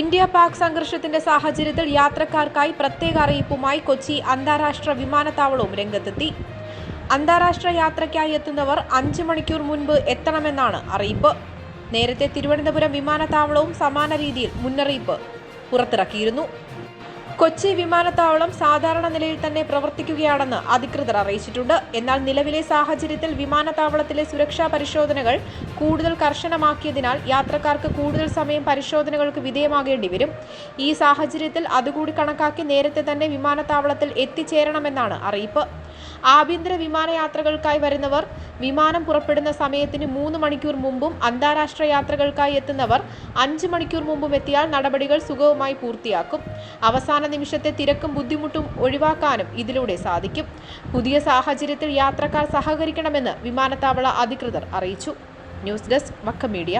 India Pak സംഘർഷത്തിന്റെ സാഹചര്യത്തിൽ യാത്രക്കാർക്കായി പ്രത്യേക അറിയിപ്പുമായി കൊച്ചി അന്താരാഷ്ട്ര വിമാനത്താവളവും രംഗത്തെത്തി. അന്താരാഷ്ട്ര യാത്രയ്ക്കായി എത്തുന്നവർ അഞ്ച് മണിക്കൂർ മുൻപ് എത്തണമെന്നാണ് അറിയിപ്പ്. നേരത്തെ തിരുവനന്തപുരം വിമാനത്താവളവും സമാന രീതിയിൽ മുന്നറിയിപ്പ് പുറത്തിറക്കിയിരുന്നു. കൊച്ചി വിമാനത്താവളം സാധാരണ നിലയിൽ തന്നെ പ്രവർത്തിക്കുകയാണെന്ന് അധികൃതർ അറിയിച്ചിട്ടുണ്ട്. എന്നാൽ നിലവിലെ സാഹചര്യത്തിൽ വിമാനത്താവളത്തിലെ സുരക്ഷാ പരിശോധനകൾ കൂടുതൽ കർശനമാക്കിയതിനാൽ യാത്രക്കാർക്ക് കൂടുതൽ സമയം പരിശോധനകൾക്ക് വിധേയമാകേണ്ടി വരും. ഈ സാഹചര്യത്തിൽ അതുകൂടി കണക്കാക്കി നേരത്തെ തന്നെ വിമാനത്താവളത്തിൽ എത്തിച്ചേരണമെന്നാണ് അറിയിപ്പ്. ആഭ്യന്തര വിമാനയാത്രകൾക്കായി വരുന്നവർ വിമാനം പുറപ്പെടുന്ന സമയത്തിന് മൂന്ന് മണിക്കൂർ മുമ്പും അന്താരാഷ്ട്ര യാത്രകൾക്കായി എത്തുന്നവർ അഞ്ച് മണിക്കൂർ മുമ്പും എത്തിയാൽ നടപടികൾ സുഗമമായി പൂർത്തിയാക്കും. അവസാന നിമിഷത്തെ തിരക്കും ബുദ്ധിമുട്ടും ഒഴിവാക്കാനും ഇതിലൂടെ സാധിക്കും. പുതിയ സാഹചര്യത്തിൽ യാത്രക്കാർ സഹകരിക്കണമെന്ന് വിമാനത്താവള അധികൃതർ അറിയിച്ചു. News desk Vakka media.